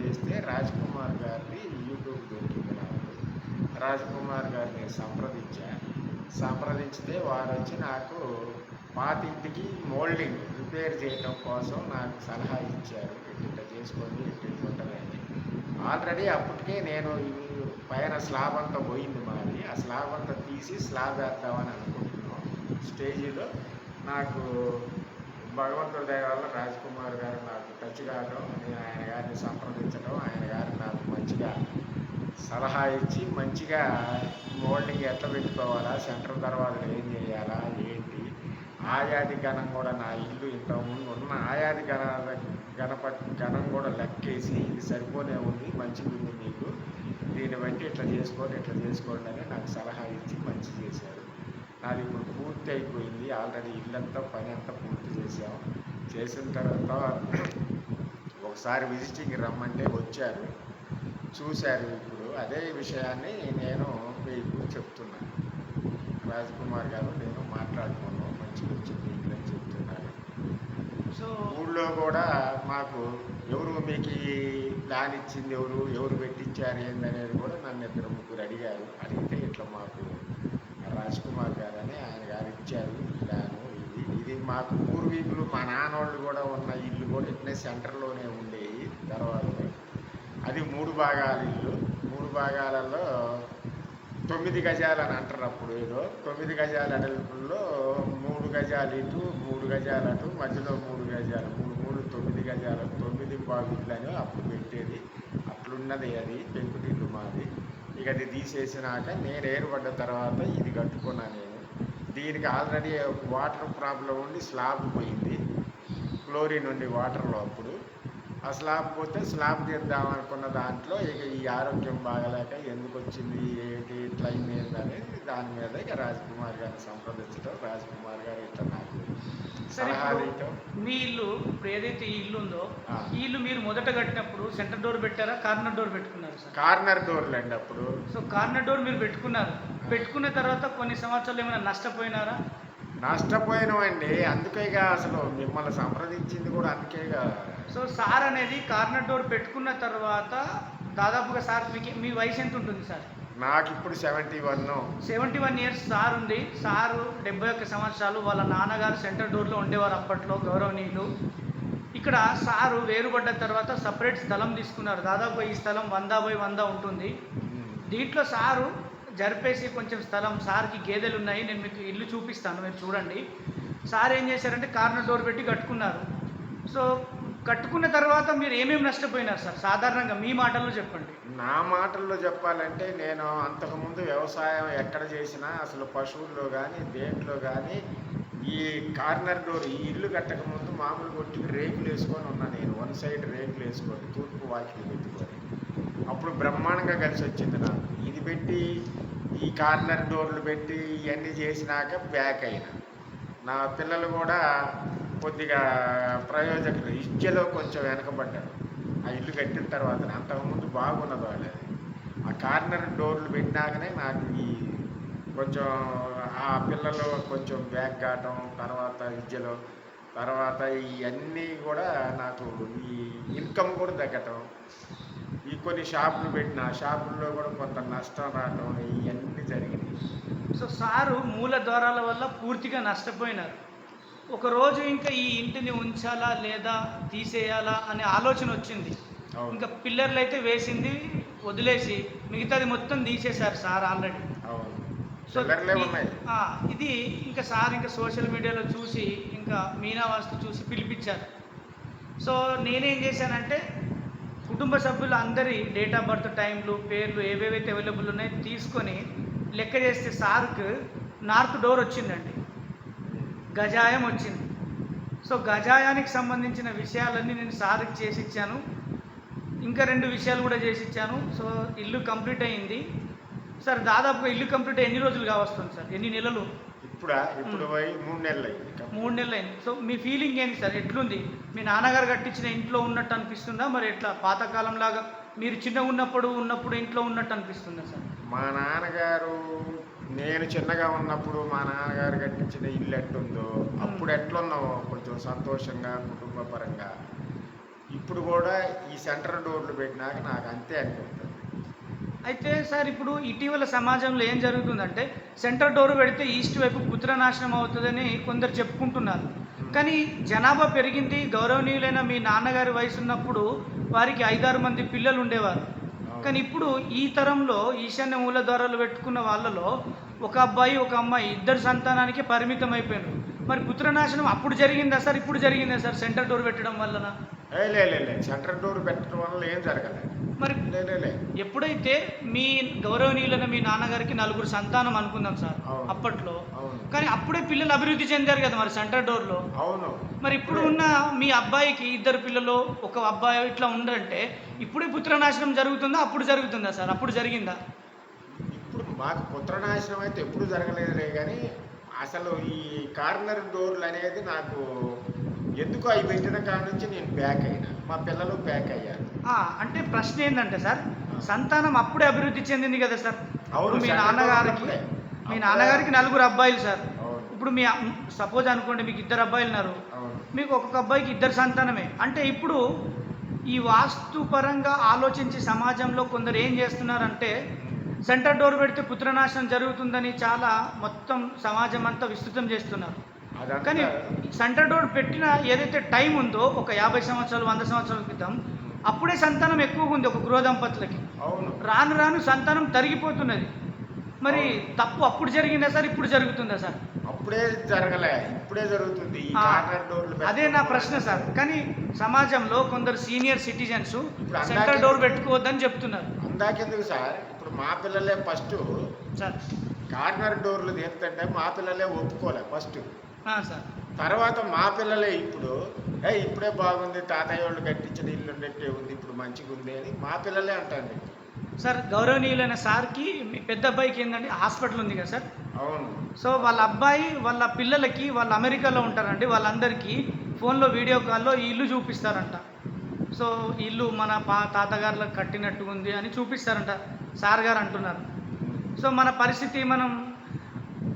చేస్తే రాజ్ కుమార్ గారిని యూట్యూబ్ దొరికింది నాకు రాజ్ కుమార్ గారిని సంప్రదించా. సంప్రదించితే వారు వచ్చి నాకు పాతింటికి మోల్డింగ్ రిపేర్ చేయడం కోసం నాకు సలహా ఇచ్చారు. ఇట్లా చేసుకోండి ఇట్లా ఉంటుందని ఆల్రెడీ అప్పటికే నేను పైన స్లాబ్ అంతా పోయింది మాది. ఆ స్లాబ్ అంతా తీసి స్లాబ్ వేద్దామని అనుకుంటున్నాం స్టేజీలో నాకు భగవంతుడి దయ వల్ల రాజ్ కుమార్ గారు నాకు టచ్ కావడం నేను ఆయన గారిని సంప్రదించడం ఆయన గారు నాకు మంచిగా సలహా ఇచ్చి మంచిగా మోల్డింగ్ ఎట్లా పెట్టుకోవాలా? సెంటర్ దర్వాజలు ఏం చేయాలా? ఏంటి? ఆయాది గణం కూడా నా ఇల్లు ఇంతకుముందు ఉన్న ఆయాది గణ గణపతి గణం కూడా లెక్కేసి ఇది సరిపోనే ఉంది మంచిగా ఉంది మీకు. దీన్ని బట్టి ఇట్లా చేసుకోండి ఇట్లా చేసుకోండి అని నాకు సలహా ఇచ్చి మంచి చేశారు. నాది ఇప్పుడు పూర్తి అయిపోయింది. ఆల్రెడీ ఇల్లంతా పని అంతా పూర్తి చేసాం చేసిన తర్వాత ఒకసారి విజిటింగ్ రమ్మంటే వచ్చారు. చూశారు ఇప్పుడు. అదే విషయాన్ని నేను మీకు చెప్తున్నాను. రాజ్ కుమార్ గారు నేను మాట్లాడుకున్నాను మంచిగా వచ్చింది ఇల్లు అని చెప్తున్నారు సో ఊళ్ళో కూడా మాకు ఎవరు మీకు ప్లాన్ ఇచ్చింది ఎవరు ఎవరు పెట్టించారు ఏందనేది కూడా నన్ను ఇద్దరు ముగ్గురు అడిగారు. అడిగితే ఇట్లా మాకు రాజ్ కుమార్ గారు అని ఆయన గారు ఇచ్చారు ప్లాను. ఇది ఇది మాకు పూర్వీకులు మా నాన్నోళ్ళు కూడా ఉన్న ఇల్లు కూడా ఇట్లే సెంటర్లోనే ఉండేవి. తర్వాత భాగాలు ఇల్లు. మూడు భాగాలలో తొమ్మిది గజాలు అని అంటారు అప్పుడు ఏదో. తొమ్మిది గజాల అడవుల్లో మూడు గజాలు ఇటు మూడు గజాలు అటు మధ్యలో మూడు గజాలు. మూడు మూడు తొమ్మిది గజాలు. తొమ్మిది బాగుళ్ళు అప్పుడు పెట్టేది. అట్లున్నది అది పెంకుటిల్లు మాది. ఇక అది తీసేసినాక నేను ఏర్పడ్డ తర్వాత ఇది కట్టుకున్నా నేను. దీనికి ఆల్రెడీ వాటర్ ప్రాబ్లం ఉండి స్లాబ్ పోయింది. క్లోరిన్ ఉండి వాటర్లో అప్పుడు. ఆ స్లాబ్ పోతే స్లాబ్ తీద్దాం అనుకున్న దాంట్లో ఇక ఈ ఆరోగ్యం బాగలేక ఎందుకు వచ్చింది ఏంటి ఇట్లా అయింది ఏంటనేది దాని మీద ఇక రాజ్ కుమార్ గారిని సంప్రదించడం రాజ్ కుమార్ గారు ఇట్లా నాకు సరే సలహాలు ఇవ్వటం. మీ ఇల్లు ఇప్పుడు ఏదైతే ఈ ఇల్లు ఉందో. ఈ ఇల్లు మీరు మొదట కట్టినప్పుడు సెంటర్ డోర్ పెట్టారా కార్నర్ డోర్ పెట్టుకున్నారు సార్? కార్నర్ డోర్లు అండి అప్పుడు. సో కార్నర్ డోర్ మీరు పెట్టుకున్నారు. పెట్టుకున్న తర్వాత కొన్ని సంవత్సరాలు ఏమైనా నష్టపోయినారా? నష్టపోయినామండి అందుకేగా అసలు మిమ్మల్ని సంప్రదించింది కూడా అందుకేగా సో సార్ అనేది కార్నర్ డోర్ పెట్టుకున్న తర్వాత దాదాపుగా సార్ మీకు మీ వయసు ఎంత ఉంటుంది సార్? నాకు ఇప్పుడు seventy one. Seventy one years sir ఉంది. సారు డెబ్బై ఒక్క సంవత్సరాలు వాళ్ళ నాన్నగారు సెంటర్ డోర్లో ఉండేవారు అప్పట్లో గౌరవనీయులు. ఇక్కడ సారు వేరుపడ్డ తర్వాత సపరేట్ స్థలం తీసుకున్నారు. దాదాపు ఈ స్థలం వంద బై వంద ఉంటుంది. దీంట్లో సారు జరిపేసి కొంచెం స్థలం సార్కి గేదెలు ఉన్నాయి. నేను మీకు ఇల్లు చూపిస్తాను మీరు చూడండి. సార్ ఏం చేశారంటే కార్నర్ డోర్ పెట్టి కట్టుకున్నారు. సో కట్టుకున్న తర్వాత మీరు ఏమేమి నష్టపోయినారు సార్? సాధారణంగా మీ మాటల్లో చెప్పండి. నా మాటల్లో చెప్పాలంటే నేను అంతకుముందు వ్యవసాయం ఎక్కడ చేసినా అసలు పశువుల్లో కానీ దేంట్లో కానీ ఈ కార్నర్ డోర్ ఈ ఇల్లు కట్టకముందు మామూలు కొట్టుకు రేకులు వేసుకొని ఉన్నా నేను. వన్ సైడ్ రేకులు వేసుకొని తూర్పు వాకిలు పెట్టుకొని. అప్పుడు బ్రహ్మాండంగా కలిసి వచ్చింది నాకు. ఇది పెట్టి ఈ కార్నర్ డోర్లు పెట్టి ఇవన్నీ చేసినాక బ్యాక్ అయినా. నా పిల్లలు కూడా కొద్దిగా ప్రయోజకులు. ఇచ్చలో కొంచెం వెనకబడ్డారు. ఆ ఇల్లు కట్టిన తర్వాత అంతకుముందు బాగున్నది వాళ్ళది ఆ కార్నర్ డోర్లు పెట్టినాకనే నాకు ఈ కొంచెం ఆ పిల్లలు కొంచెం బ్యాగ్ కావటం తర్వాత విద్యలో తర్వాత ఇవన్నీ కూడా నాకు ఈ ఇన్కమ్ కూడా తగ్గటం. ఈ కొన్ని షాపులు పెట్టిన షాపుల్లో కూడా కొంత నష్టం రావటం ఇవన్నీ జరిగింది సో సారు మూల ద్వారాల వల్ల పూర్తిగా నష్టపోయినారు. ఒకరోజు ఇంకా ఈ ఇంటిని ఉంచాలా లేదా తీసేయాలా అనే ఆలోచన వచ్చింది. ఇంకా పిల్లర్లు అయితే వేసింది వదిలేసి మిగతాది మొత్తం తీసేశారు సార్ ఆల్రెడీ. సో ఇది ఇంకా సార్ ఇంకా సోషల్ మీడియాలో చూసి ఇంకా మీనా వాస్తు చూసి పిలిపించారు. సో నేనేం చేశానంటే కుటుంబ సభ్యులు అందరి డేట్ ఆఫ్ బర్త్ టైంలు పేర్లు ఏవేవైతే అవైలబుల్ ఉన్నాయో తీసుకొని లెక్క చేస్తే సార్కు నార్త్ డోర్ వచ్చిందండి. గజాయం వచ్చింది. సో గజాయానికి సంబంధించిన విషయాలన్నీ నేను సార్కి చేసి ఇచ్చాను ఇంకా రెండు విషయాలు కూడా చేసి ఇచ్చాను సో ఇల్లు కంప్లీట్ అయింది సార్ దాదాపుగా ఇల్లు కంప్లీట్ అయ్యి ఎన్ని రోజులు కావస్తుంది సార్? ఎన్ని నెలలు? ఇప్పుడా? ఇప్పుడు పోయి మూడు నెలలు అయింది. మూడు నెలలు అయింది సో మీ ఫీలింగ్ ఏంటి సార్? ఎట్లుంది? మీ నాన్నగారు కట్టించిన ఇంట్లో ఉన్నట్టు అనిపిస్తుందా? మరి ఎట్లా? పాతకాలం లాగా మీరు చిన్నగా ఉన్నప్పుడు ఉన్నప్పుడు ఇంట్లో ఉన్నట్టు అనిపిస్తుందా సార్? మా నాన్నగారు నేను చిన్నగా ఉన్నప్పుడు మా నాన్నగారు కట్టించిన ఇల్లు ఎట్లుందో అప్పుడు ఎట్లున్నామో కొంచెం సంతోషంగా కుటుంబ పరంగా ఇప్పుడు కూడా ఈ సెంటర్ డోర్లు పెట్టినాక నాకు అంతే అనిపిస్తుంది. అయితే సార్ ఇప్పుడు ఇటీవల సమాజంలో ఏం జరుగుతుందంటే సెంటర్ డోర్ పెడితే ఈస్ట్ వైపు పుత్ర నాశనం అవుతుందని కొందరు చెప్పుకుంటున్నారు. కానీ జనాభా పెరిగింది గౌరవనీయులైన మీ నాన్నగారి వయసు ఉన్నప్పుడు వారికి ఐదారు మంది పిల్లలు ఉండేవారు. కానీ ఇప్పుడు ఈ తరంలో ఈశాన్య మూల ద్వారాలు పెట్టుకున్న వాళ్ళలో ఒక అబ్బాయి ఒక అమ్మాయి ఇద్దరు సంతానానికి పరిమితం అయిపోయారు మరి పుత్రనాశనం అప్పుడు జరిగిందా సార్ ఇప్పుడు జరిగిందా సార్? సెంటర్ డోర్ పెట్టడం వలన లే లే, లే. సెంటర్ డోర్ పెట్టడం వల్ల ఏం జరగలేదు. మరి ఎప్పుడైతే మీ గౌరవనీయులైన మీ నాన్నగారికి నలుగురు సంతానం అనుకుందాం సార్. అప్పట్లో అవును. కానీ అప్పుడే పిల్లలు అభివృద్ధి చెందారు కదా మరి సెంటర్ డోర్లో. అవును. మరి ఇప్పుడు ఉన్న మీ అబ్బాయికి ఇద్దరు పిల్లలు ఒక అబ్బాయి ఇట్లా ఉండంటే ఇప్పుడే పుత్రనాశనం జరుగుతుందా? అప్పుడు జరుగుతుందా సార్? అప్పుడు జరిగిందా? ఇప్పుడు మాకు పుత్రనాశనం అయితే ఎప్పుడు జరగలేదులే కానీ అసలు ఈ కార్నర్ డోర్లు అనేది నాకు ఎందుకు అవి పెట్టిన కాడ నుంచి నేను బ్యాక్ అయినా. మా పిల్లలు బ్యాక్ అయ్యారు. అంటే ప్రశ్న ఏంటంటే సార్ సంతానం అప్పుడే అభివృద్ధి చెందింది కదా సార్. అవును, మీ నాన్నగారికి. మీ. నాన్నగారికి నలుగురు అబ్బాయిలు సార్. ఇప్పుడు మీ సపోజ్ అనుకోండి మీకు ఇద్దరు అబ్బాయిలు ఉన్నారు. మీకు ఒక్కొక్క అబ్బాయికి ఇద్దరు సంతానమే. అంటే ఇప్పుడు ఈ వాస్తు పరంగా ఆలోచించి సమాజంలో కొందరు ఏం చేస్తున్నారంటే సెంటర్ డోర్ పెడితే పుత్రనాశనం జరుగుతుందని చాలా మొత్తం సమాజం అంతా విస్తృతం చేస్తున్నారు. కానీ సెంటర్ డోర్ పెట్టిన ఏదైతే టైం ఉందో ఒక యాభై సంవత్సరాలు వంద సంవత్సరాల క్రితం అప్పుడే సంతానం ఎక్కువగా ఉంది ఒక గృహ దంపతులకి. అవును. రాను రాను సంతానం తరిగిపోతున్నది. మరి తప్పు అప్పుడు జరిగిందా సార్ ఇప్పుడు జరుగుతుందా సార్? అప్పుడే జరగలే ఇప్పుడే జరుగుతుంది అదే నా ప్రశ్న సార్. కానీ సమాజంలో కొందరు సీనియర్ సిటిజన్స్ సెంటర్ డోర్ పెట్టుకోవద్దని చెప్తున్నారు. అందాకెందుకు సార్? ఇప్పుడు మా పిల్లలే ఫస్ట్ సార్. కార్నర్ డోర్లు తీస్తుంటే మా పిల్లలే ఒప్పుకోలే ఫస్ట్. సార్. తర్వాత మా పిల్లలే ఇప్పుడు ఏ ఇప్పుడే బాగుంది తాతయ్య వాళ్ళు కట్టించిన ఇల్లు ఉన్నట్టే ఉంది ఇప్పుడు మంచిగా ఉంది అని మా పిల్లలే అంటారు సార్ గౌరవనీయులైన సార్కి మీ పెద్ద అబ్బాయికి ఏంటంటే హాస్పిటల్ ఉంది కదా సార్? అవును. సో వాళ్ళ అబ్బాయి వాళ్ళ పిల్లలకి వాళ్ళు అమెరికాలో ఉంటారండి వాళ్ళందరికీ ఫోన్లో వీడియో కాల్లో ఈ ఇల్లు చూపిస్తారంట. సో ఇల్లు మన పా తాతగారులకు కట్టినట్టు ఉంది అని చూపిస్తారంట సార్ గారు అంటున్నారు. సో మన పరిస్థితి మనం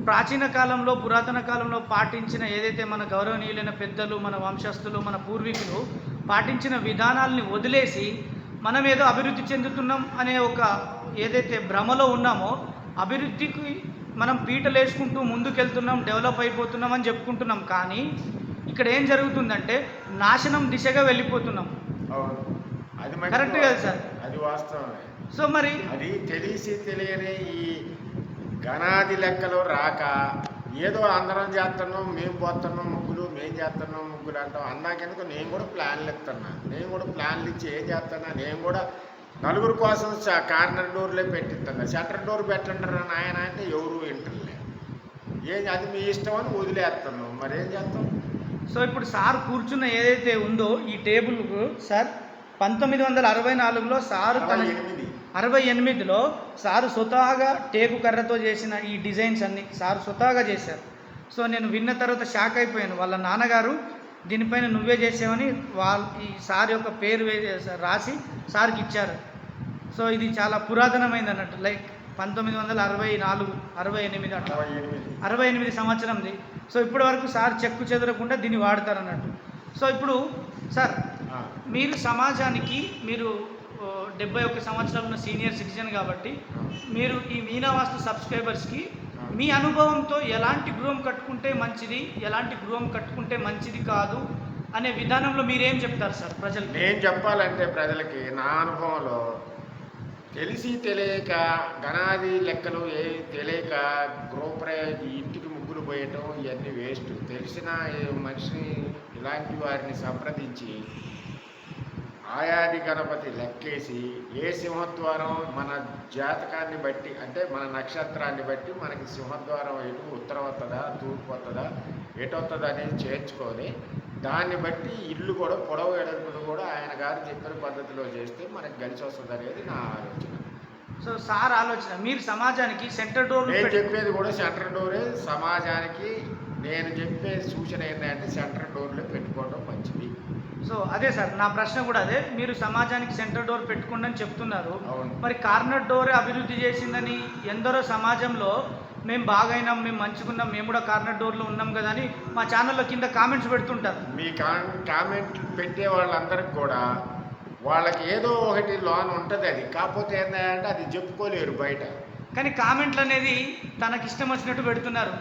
ప్రాచీన కాలంలో పురాతన కాలంలో పాటించిన ఏదైతే మన గౌరవనీయులైన పెద్దలు మన వంశస్థులు మన పూర్వీకులు పాటించిన విధానాల్ని వదిలేసి మనం ఏదో అభివృద్ధి చెందుతున్నాం అనే ఒక ఏదైతే భ్రమలో ఉన్నామో అభివృద్ధికి మనం పీటలు వేసుకుంటూ ముందుకెళ్తున్నాం డెవలప్ అయిపోతున్నాం అని చెప్పుకుంటున్నాం కానీ ఇక్కడ ఏం జరుగుతుందంటే నాశనం దిశగా వెళ్ళిపోతున్నాం. కరెక్ట్ కదా సార్? అది వాస్తవమే. సో మరి అది తెలిసి తెలియని ఈ గణాది లెక్కలు రాక ఏదో అందరం చేస్తున్నాం మేము పోతున్నాం ముగ్గులు మేము చేస్తున్నాం ముగ్గులు అంటాం. అందాకెందుకు? నేను కూడా ప్లాన్లు ఇస్తున్నా నేను కూడా ప్లాన్లు ఇచ్చి ఏం చేస్తున్నా నేను కూడా నలుగురు కోసం కార్నర్ డోర్లే పెట్టిస్తున్నా షట్టర్ డోర్ పెట్టండి నాయన అంటే ఎవరు వింటలే ఏం అది మీ ఇష్టం అని వదిలేస్తున్నాం మరి ఏం చేస్తాం సో ఇప్పుడు సార్ కూర్చున్న ఏదైతే ఉందో ఈ టేబుల్ సార్ పంతొమ్మిది వందల అరవై నాలుగులో సారు తన ఎనిమిది. అరవై ఎనిమిదిలో సారు స్వతహాగా టేకు కర్రతో చేసిన ఈ డిజైన్స్ అన్ని సారు స్వతహాగా చేశారు. సో నేను విన్న తర్వాత షాక్ అయిపోయాను. వాళ్ళ నాన్నగారు దీనిపైన నువ్వే చేసావని వాళ్ళ ఈ సార్ యొక్క పేరు రాసి సార్కి ఇచ్చారు. సో ఇది చాలా పురాతనమైంది అన్నట్టు. లైక్ పంతొమ్మిది వందల అరవై నాలుగు అరవై ఎనిమిది అట్లా. అరవై ఎనిమిది సంవత్సరంది. సో ఇప్పటి వరకు సార్ చెక్కు చెదరకుండా దీన్ని వాడతారు అన్నట్టు. సో ఇప్పుడు సార్ మీరు సమాజానికి మీరు డెబ్బై ఒక్క సంవత్సరాలు ఉన్న సీనియర్ సిటిజన్ కాబట్టి మీరు ఈ మీనావాస్తు సబ్స్క్రైబర్స్కి మీ అనుభవంతో ఎలాంటి గృహం కట్టుకుంటే మంచిది ఎలాంటి గృహం కట్టుకుంటే మంచిది కాదు అనే విధానంలో మీరేం చెప్తారు సార్ ప్రజలు నేను చెప్పాలంటే ప్రజలకి నా అనుభవంలో తెలిసి తెలియక గణాది లెక్కలు ఏ తెలియక గృహప్రయ ఇంటికి ముగ్గులు పోయటం ఇవన్నీ వేస్ట్. తెలిసిన మనిషిని ఇలాంటి వారిని సంప్రదించి ఆయాది గణపతి లెక్కేసి ఏ సింహద్వారం మన జాతకాన్ని బట్టి అంటే మన నక్షత్రాన్ని బట్టి మనకి సింహద్వారం ఎటు ఉత్తరం వస్తుందా తూర్పు వస్తుందా ఎటు వస్తుందా అనేది చేర్చుకొని దాన్ని బట్టి ఇల్లు కూడా పొడవు ఎడల్పులు కూడా ఆయన గారు చెప్పిన పద్ధతిలో చేస్తే మనకి కలిసి వస్తుంది అనేది నా ఆలోచన. సో సార్ ఆలోచన మీరు సమాజానికి సెంటర్ డోర్ నేను చెప్పేది కూడా సెంటర్ డోరే సమాజానికి నేను చెప్పే సూచన ఏంటంటే సెంటర్ డోర్లో పెట్టుకోవడం మంచిది. సో అదే సార్ నా ప్రశ్న కూడా అదే. మీరు సమాజానికి సెంటర్ డోర్ పెట్టుకోండి అని చెప్తున్నారు. మరి కార్నర్ డోర్ అభివృద్ధి చేసిందని ఎందరో సమాజంలో మేము బాగైనాం మేము మంచిగున్నాం మేము కూడా కార్నర్ డోర్లో ఉన్నాం కదా అని మా ఛానల్లో కింద కామెంట్స్ పెడుతుంటారు. మీ కామెంట్ పెట్టే వాళ్ళందరికి కూడా వాళ్ళకి ఏదో ఒకటి లోన్ ఉంటుంది అది. కాకపోతే ఏంటంటే అది చెప్పుకోలేరు బయట. కానీ కామెంట్లు అనేది తనకి ఇష్టం వచ్చినట్టు పెడుతున్నారు.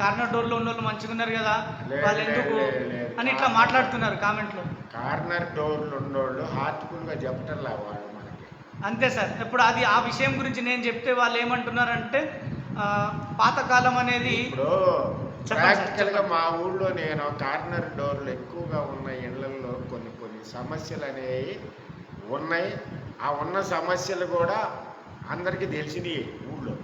కార్నర్ డోర్లో ఉన్న వాళ్ళు మంచిగా ఉన్నారు కదా వాళ్ళు ఎందుకు. అని ఇట్లా మాట్లాడుతున్నారు కామెంట్లో. కార్నర్ డోర్లు ఉన్నోళ్ళు హార్ట్ఫుల్గా చెప్పటంలా వాళ్ళు మనకి. అంతే సార్. ఇప్పుడు అది ఆ విషయం గురించి నేను చెప్తే వాళ్ళు ఏమంటున్నారంటే పాతకాలం అనేది ప్రాక్టికల్గా. మా ఊళ్ళో నేను కార్నర్ డోర్లు ఎక్కువగా ఉన్న ఇళ్ళలో కొన్ని కొన్ని సమస్యలు అనేవి ఉన్నాయి. ఆ ఉన్న సమస్యలు కూడా అందరికీ తెలిసినాయి ఊళ్ళో.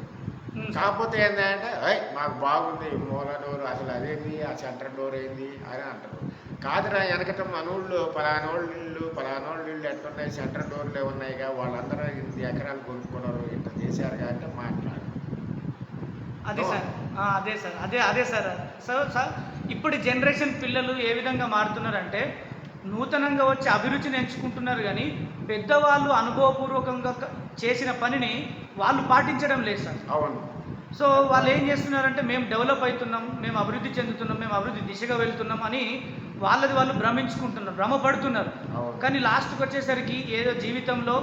కాకపోతే ఏంటంటే "ఏయ్, మాకు బాగుంది మూల డోర్ అసలు అదేంది ఆ సెంటర్ డోర్ ఏంది? అని అంటారు. కాదురా వెనకట మన ఊళ్ళో పలానోళ్ళ పలానోళ్ళ ఇల్లు ఎట్టున్నాయి సెంటర్ డోర్లు ఉన్నాయిగా వాళ్ళందరూ ఇన్ని ఎకరాలు కొనుక్కున్నారు ఇట్లా చేశారు కాబట్టి మాట్లాడు. అదే సార్. అదే సార్. అదే అదే సార్. సో సార్ ఇప్పుడు జనరేషన్ పిల్లలు ఏ విధంగా మారుతున్నారంటే నూతనంగా వచ్చి అభిరుచిని ఎంచుకుంటున్నారు కానీ పెద్దవాళ్ళు అనుభవపూర్వకంగా చేసిన పనిని వాళ్ళు పాటించడం లేదు సార్. అవును. సో వాళ్ళు ఏం చేస్తున్నారంటే మేము డెవలప్ అవుతున్నాం మేము అభివృద్ధి చెందుతున్నాం మేము అభివృద్ధి దిశగా వెళ్తున్నాం అని వాళ్ళది వాళ్ళు భ్రమించుకుంటున్నారు భ్రమపడుతున్నారు. కానీ లాస్ట్కి వచ్చేసరికి ఏదో జీవితంలో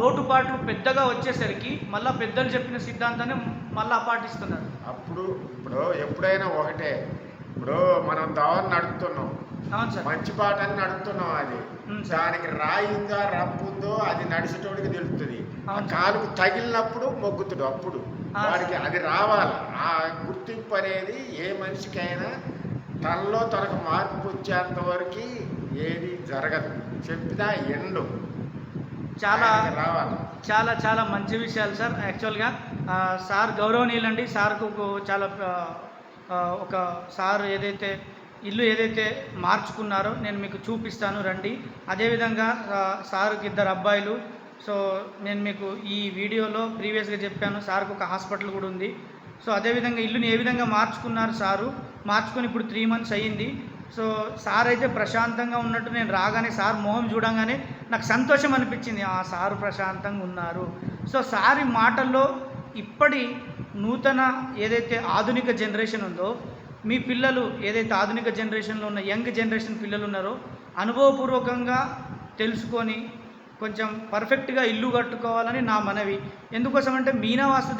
లోటుపాట్లు పెద్దగా వచ్చేసరికి మళ్ళీ పెద్దలు చెప్పిన సిద్ధాంతాన్ని మళ్ళీ పాటిస్తున్నారు. అప్పుడు ఇప్పుడు ఎప్పుడైనా ఒకటే. ఇప్పుడు మనం దావని నడుపుతున్నాం. మంచి పాట అని నడుపుతున్నాం అది. దానికి రాయి ఉందా రప్పు ఉందో అది నడిచేటోడికి తెలుస్తుంది అవును. కాలుకు తగిలినప్పుడు మొగ్గుతుడు అప్పుడు. వాడికి అది రావాలి. ఆ గుర్తింపు అనేది ఏ మనిషికైనా తనలో తనకు మార్పు వచ్చేంత వరకు ఏది జరగదు. చెప్పినా ఎండు. చాలా రావాలి. చాలా చాలా మంచి విషయాలు సార్. యాక్చువల్గా సార్ గౌరవనీయులండి. సార్కు చాలా ఒక సార్ ఏదైతే ఇల్లు ఏదైతే మార్చుకున్నారో నేను మీకు చూపిస్తాను రండి. అదేవిధంగా సార్కి ఇద్దరు అబ్బాయిలు. సో నేను మీకు ఈ వీడియోలో ప్రీవియస్గా చెప్పాను సార్కు ఒక హాస్పిటల్ కూడా ఉంది. సో అదేవిధంగా ఇల్లుని ఏ విధంగా మార్చుకున్నారు సారు? మార్చుకొని ఇప్పుడు త్రీ మంత్స్ అయ్యింది. సో సార్ అయితే ప్రశాంతంగా ఉన్నట్టు నేను రాగానే సార్ మొహం చూడంగానే నాకు సంతోషం అనిపించింది. ఆ సారు ప్రశాంతంగా ఉన్నారు. సో సారి మాటల్లో ఇప్పటి నూతన ఏదైతే ఆధునిక జనరేషన్ ఉందో మీ పిల్లలు ఏదైతే ఆధునిక జనరేషన్లో ఉన్న యంగ్ జనరేషన్ పిల్లలు ఉన్నారో అనుభవపూర్వకంగా తెలుసుకొని కొంచెం పర్ఫెక్ట్గా ఇల్లు కట్టుకోవాలని నా మనవి. ఎందుకోసం అంటే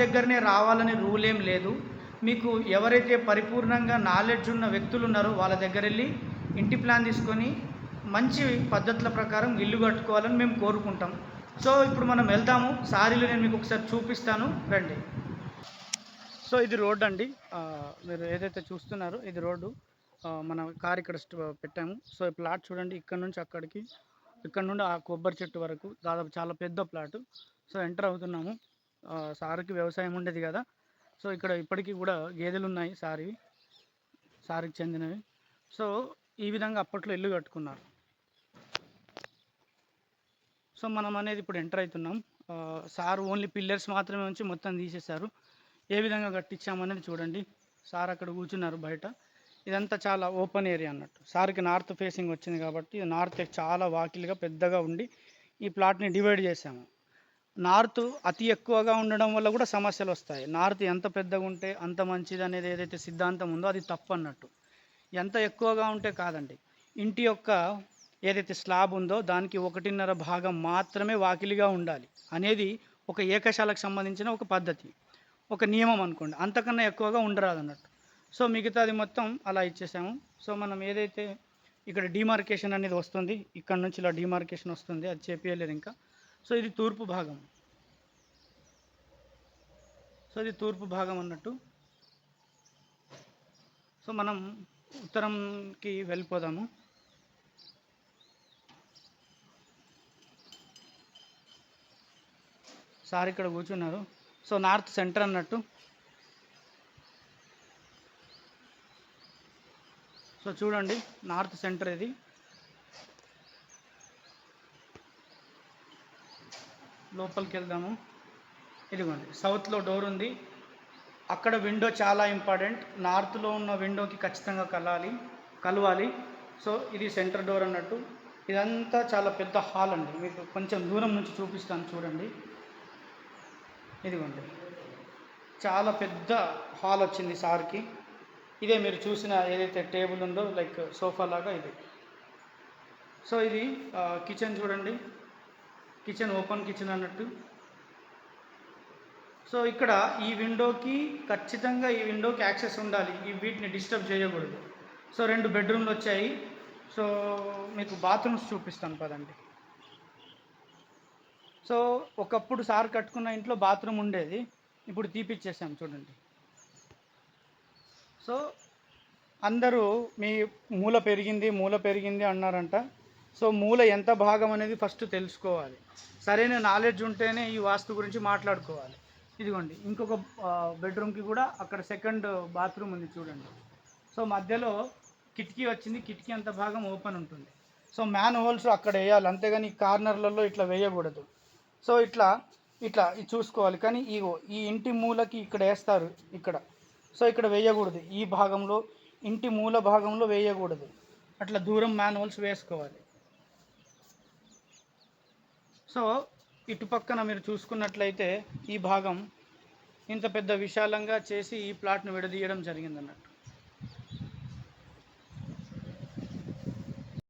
దగ్గరనే రావాలని రూల్ ఏం లేదు. మీకు ఎవరైతే పరిపూర్ణంగా నాలెడ్జ్ ఉన్న వ్యక్తులు ఉన్నారో వాళ్ళ దగ్గర వెళ్ళి ఇంటి ప్లాన్ తీసుకొని మంచి పద్ధతుల ప్రకారం ఇల్లు కట్టుకోవాలని మేము కోరుకుంటాం. సో ఇప్పుడు మనం వెళ్తాము. సారీలు నేను మీకు ఒకసారి చూపిస్తాను. రండి. సో ఇది రోడ్ అండి. మీరు ఏదైతే చూస్తున్నారో ఇది రోడ్డు. మన కార్ ఇక్కడ పెట్టాము. సో ఈ ప్లాట్ చూడండి ఇక్కడ నుంచి అక్కడికి ఇక్కడ నుండి ఆ కొబ్బరి చెట్టు వరకు దాదాపు చాలా పెద్ద ప్లాట్. సో ఎంటర్ అవుతున్నాము. సార్కి వ్యవసాయం ఉండేది కదా. సో ఇక్కడ ఇప్పటికీ కూడా గేదెలు ఉన్నాయి సారివి సారికి చెందినవి. సో ఈ విధంగా అప్పట్లో ఇల్లు కట్టుకున్నారు. సో మనం అనేది ఇప్పుడు ఎంటర్ అవుతున్నాం. సార్ ఓన్లీ పిల్లర్స్ మాత్రమే ఉంచి మొత్తం తీసేశారు. ఏ విధంగా కట్టించామనేది చూడండి. సార్ అక్కడ కూర్చున్నారు బయట. ఇదంతా చాలా ఓపెన్ ఏరియా అన్నట్టు. సార్కి నార్త్ ఫేసింగ్ వచ్చింది కాబట్టి నార్త్ చాలా వాకిలిగా పెద్దగా ఉండి ఈ ప్లాట్ని డివైడ్ చేసాము నార్త్ అతి ఎక్కువగా ఉండడం వల్ల కూడా సమస్యలు వస్తాయి. నార్త్ ఎంత పెద్దగా ఉంటే అంత మంచిది అనేది ఏదైతే సిద్ధాంతం ఉందో అది తప్పు అన్నట్టు. ఎంత ఎక్కువగా ఉంటే కాదండి. ఇంటి యొక్క ఏదైతే స్లాబ్ ఉందో దానికి ఒకటిన్నర భాగం మాత్రమే వాకిలిగా ఉండాలి అనేది ఒక ఏకశాలకు సంబంధించిన ఒక పద్ధతి. ఒక నియమం అనుకోండి. అంతకన్నా ఎక్కువగా ఉండరాదు అన్నట్టు సో మిగతాది మొత్తం అలా ఇచ్చేసాము. సో మనం ఏదైతే ఇక్కడ డిమార్కేషన్ అనేది వస్తుంది ఇక్కడ నుంచి ఇలా డిమార్కేషన్ వస్తుంది అది చేపియలేదు ఇంకా. సో ఇది తూర్పు భాగం. సో ఇది తూర్పు భాగం అన్నట్టు. సో మనం ఉత్తరంకి వెళ్ళిపోదాము. సార్ ఇక్కడ కూర్చున్నారు. సో నార్త్ సెంటర్ అన్నట్టు. సో చూడండి నార్త్ సెంటర్ ఇది. లోపలికి వెళ్దాము ఇదిగోండి సౌత్లో డోర్ ఉంది. అక్కడ విండో చాలా ఇంపార్టెంట్. నార్త్లో ఉన్న విండోకి ఖచ్చితంగా కలాలి కలవాలి. సో ఇది సెంటర్ డోర్ అన్నట్టు. ఇదంతా చాలా పెద్ద హాల్ అండి. మీకు కొంచెం దూరం నుంచి చూపిస్తాను చూడండి. ఇదిగోండి. చాలా పెద్ద హాల్ వచ్చింది సార్కి. ఇదే మీరు చూసిన ఏదైతే టేబుల్ ఉందో లైక్ సోఫా లాగా ఇది. సో ఇది కిచెన్ చూడండి. కిచెన్ ఓపెన్ కిచెన్ అన్నట్టు. సో ఇక్కడ ఈ విండోకి ఖచ్చితంగా ఈ విండోకి యాక్సెస్ ఉండాలి. ఈ వీటిని డిస్టర్బ్ చేయకూడదు. సో రెండు బెడ్రూమ్లు వచ్చాయి. సో మీకు బాత్రూమ్స్ చూపిస్తాను పదండి. సో ఒకప్పుడు సార్ కట్టుకున్న ఇంట్లో బాత్రూమ్ ఉండేది. ఇప్పుడు తీపిచ్చేసాం చూడండి. సో అందరూ మీ మూల పెరిగింది మూల పెరిగింది అన్నారంట. సో మూల ఎంత భాగం అనేది ఫస్ట్ తెలుసుకోవాలి. సరైన నాలెడ్జ్ ఉంటేనే ఈ వాస్తు గురించి మాట్లాడుకోవాలి. ఇదిగోండి ఇంకొక బెడ్రూమ్కి కూడా అక్కడ సెకండ్ బాత్రూమ్ ఉంది చూడండి. సో మధ్యలో కిటికీ వచ్చింది కిటికీ అంత భాగం ఓపెన్ ఉంటుంది. సో మ్యాన్ హోల్స్ అక్కడ వేయాలి. అంతేగాని కార్నర్లలో ఇట్లా వేయకూడదు. సో ఇట్లా ఇట్లా ఇది చూసుకోవాలి. కానీ ఈగో ఈ ఇంటి మూలకి ఇక్కడ వేస్తారు ఇక్కడ. సో ఇక్కడ వేయకూడదు. ఈ భాగంలో ఇంటి మూల భాగంలో వేయకూడదు. అట్లా దూరం మాన్యువల్స్ వేసుకోవాలి. సో ఇటు పక్కన మీరు చూసుకున్నట్లయితే ఈ భాగం ఇంత పెద్ద విశాలంగా చేసి ఈ ప్లాట్ను విడదీయడం జరిగిందన్నట్టు.